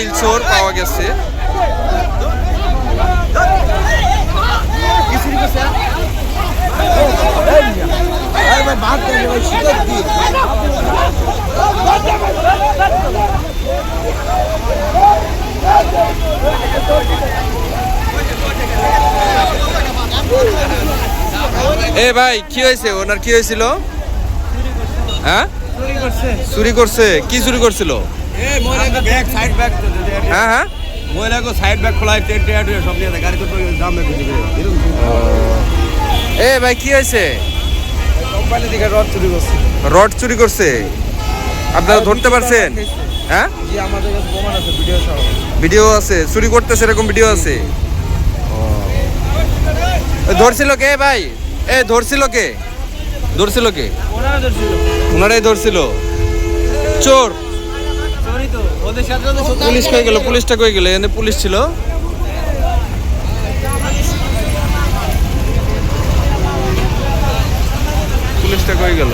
Mobile চোর পাওয়া গেছে। এ ভাই কি হয়েছে? ওনার কি হয়েছিল? হ্যাঁ? চুরি করছে। কি চুরি করছিল? হ্যাঁ হ্যাঁ? মহিলাকে সাইড ব্যাগ খোলা সব নিয়ে গাড়ি তো দাম এ ভাই কি হয়েছে? কোম্পানি থেকে রড চুরি করছে। রড চুরি করছে? আপনারা ধরতে পারছেন? হ্যাঁ? জি আমাদের কাছে প্রমাণ আছে ভিডিও সহ। ভিডিও আছে চুরি করতেছে এরকম ভিডিও আছে। ধরছিল কে ভাই? এ ধরছিল কে? ধরছিল কে? ধরছিল। ওনারাই ধরছিল। চোর। পুলিশ কই গেল? পুলিশটা কই গেল? এখানে পুলিশ ছিল পুলিশটা কই গেল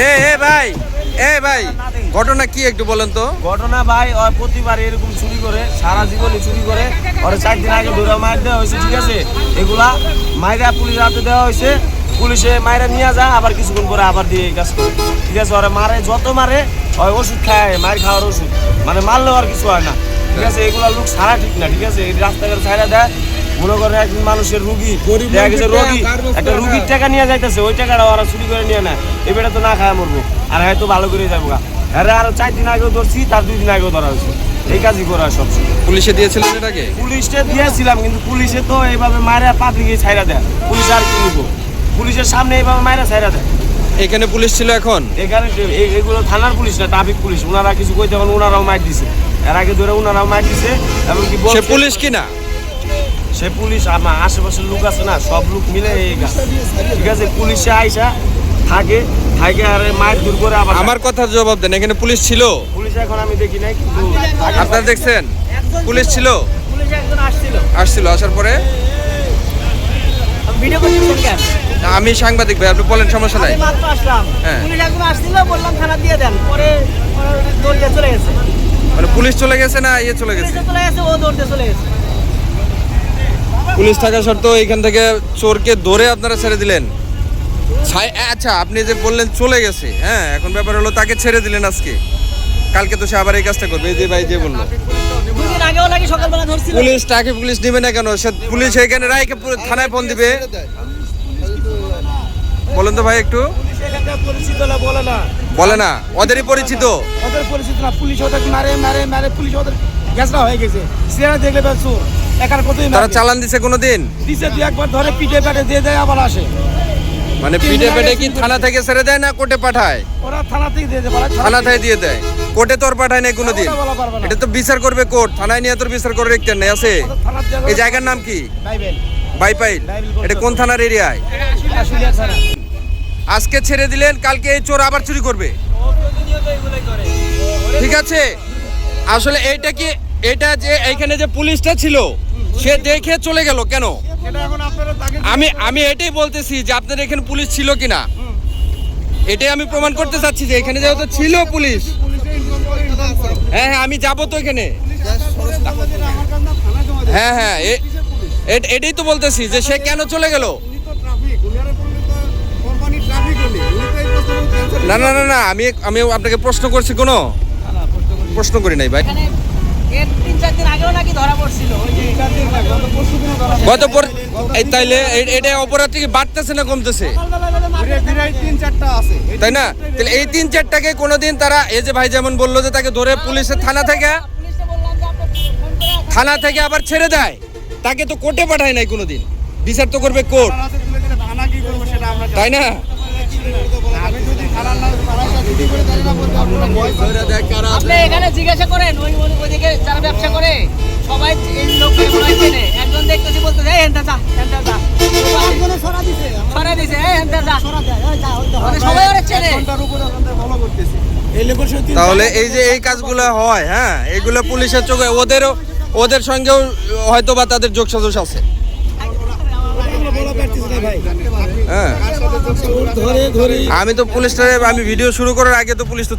এ এ ভাই এ ভাই ঘটনা কি একটু বলেন তো? ঘটনা ভাই প্রতিবার এরকম চুরি করে সারা জীবনে চুরি করে। ওরা চার দিন আগে ধরে মার দেওয়া হয়েছে ঠিক আছে? এগুলা মাইরা পুলিশ হাতে দেওয়া হয়েছে। পুলিশে মাইরা নিয়ে যায় আবার কিছুক্ষণ পরে আবার দিয়ে এই কাজ করে। ঠিক আছে? ওরা মারে যত মারে ওই ওষুধ খায় মার খাওয়ার ওষুধ। মানে মারলেও আর কিছু হয় না। ঠিক আছে? এগুলা লোক সারা ঠিক না ঠিক আছে? এই রাস্তাঘাট ছাড়া দেয়। মনে করে একজন মানুষের রুগী দেখা গেছে রোগী একটা রুগীর টাকা? নিয়ে যাইতেছে ওই টাকাটা ওরা চুরি করে নিয়ে নেয়। এবারে তো না খায় মরবো। আর হয়তো ভালো করে যাব গা। আরে আরও চার দিন আগেও ধরছি তার দুই দিন আগেও ধরা হয়েছে। এই কাজই করা সব পুলিশে দিয়েছিলেন এটাকে? পুলিশে দিয়েছিলাম কিন্তু পুলিশে তো এইভাবে মায়েরা পাবলিকে ছাইরা দেয়। পুলিশ আর কি নিবো? পুলিশের সামনে এইভাবে মায়েরা ছাইরা দেয়। এখানে পুলিশ ছিল এখন? এখানে এগুলো থানার পুলিশ না ট্রাফিক পুলিশ। ওনারা কিছু কইতে পারেন ওনারাও মার দিছে। এর আগে ধরে ওনারাও মার দিছে এবং কি সে পুলিশ কিনা সে পুলিশ আমার আশেপাশের লোক আছে না সব লোক মিলে এই কাজ ঠিক আছে পুলিশে আইসা থাকে থাকে আর মাইর দূর করে আবার আমার কথার জবাব দেন এখানে পুলিশ ছিল? পুলিশ এখন আমি দেখি নাই কিন্তু আপনারা দেখছেন? পুলিশ ছিল। পুলিশ একজন আসছিল। আসছিল আসার পরে? ভিডিও করতেছেন কেন? আমি সাংবাদিক ভাই আপনি বলেন সমস্যা নাই। মাত্র আসলাম। হ্যাঁ। পুলিশ একজন আসছিল বললাম থানা দিয়ে দেন। পরে ওরা চলে গেছে। মানে পুলিশ চলে গেছে না ইয়ে চলে গেছে? চলে গেছে ও দৌড়তে চলে গেছে। পুলিশ থাকা সত্ত্বেও এখান থেকে চোরকে ধরে আপনারা ছেড়ে দিলেন? আচ্ছা আপনি যে বললেন চলে গেছে হ্যাঁ এখন ব্যাপার হলো তাকে ছেড়ে দিলেন আজকে। কালকে তো সে আবার এই কাজটা করবে এই যে ভাই যে বলল। পুলিশ তাকে পুলিশ নিবে না কেন? সে পুলিশ এখানে রায়কে থানায় ফোন দিবে। বলেন তো ভাই একটু। বলে না ওদেরই পরিচিত। ওদের পরিচিত না পুলিশ ওদের মারে মারে মারে পুলিশ ওদের গ্যাসরা হয়ে গেছে। সিনেমা দেখলে চোর একার কতই তারা চালান দিছে কোনোদিন? দিছে দুই একবার ধরে পিঠে পেটে দিয়ে দেয় আবার আসে। মানে পিঠে পেটে কি থানা থেকে ছেড়ে দেয় না কোর্টে পাঠায়? ওরা থানা থেকে দিয়ে দেয় থানা থেকে দিয়ে দেয় কোর্টে তোর পাঠায় নাই কোনোদিন। এটা তো বিচার করবে কোর্ট। থানায় নিয়ে তোর বিচার করে রেখতে নেই আছে? এই জায়গার নাম কি? বাইবেল। বাইপাইল। এটা কোন থানার এরিয়ায়? আজকে ছেড়ে দিলেন কালকে এই চোর আবার চুরি করবে। ঠিক আছে? আসলে এইটা কি এটা যে এইখানে যে পুলিশটা ছিল সে দেখে চলে গেল কেন? আমি আমি এটাই বলতেছি যে আপনার এখানে পুলিশ ছিল কিনা। এটাই আমি প্রমাণ করতে চাচ্ছি যে এখানে যেহেতু ছিল পুলিশ। হ্যাঁ হ্যাঁ আমি যাব তো এখানে। হ্যাঁ হ্যাঁ এটাই তো বলতেছি যে সে কেন চলে গেল? না না না না, আমি আমি আপনাকে প্রশ্ন করছি কোনো। প্রশ্ন করি নাই ভাই। এখানে এর তিন চার দিন আগেও নাকি ধরা পড়ছিল গত এই তাইলে এটা অপরাধ কি বাড়তেছে না কমতেছে? তিন চারটা আছে তাই না? তাহলে এই তিন চারটাকে কোনোদিন তারা এই যে ভাই যেমন বলল যে তাকে ধরে পুলিশের থানা থেকে থানা থেকে আবার ছেড়ে দেয়। তাকে তো কোর্টে পাঠায় নাই কোনোদিন। বিচার তো করবে কোর্ট। থানা কি করব সেটা আমরা জানি। তাই না আমি যদি থানার না থানার যদি করে জানি না বলতে আপনারা ভয় পান। আপনি এখানে জিজ্ঞাসা করেন ওই ওই- ওইদিকে যারা ব্যবসা করে সবাই এই লোককে মনে চেনে একজন দেখতেছি বলতে এই হেনটা যা হেনটা যা। সরা দিছে এই হেনটা যা। মানে সবাই ওরা চেনে। তাহলে এই যে এই কাজগুলো হয় হ্যাঁ এগুলো পুলিশের চোখে ওদেরও ওদের সঙ্গেও হয়তো বা তাদের যোগসাজশ আছে বলা পারতেছি না ভাই হ্যাঁ। আমি তো পুলিশ আমি ভিডিও শুরু করার আগে তো পুলিশ তো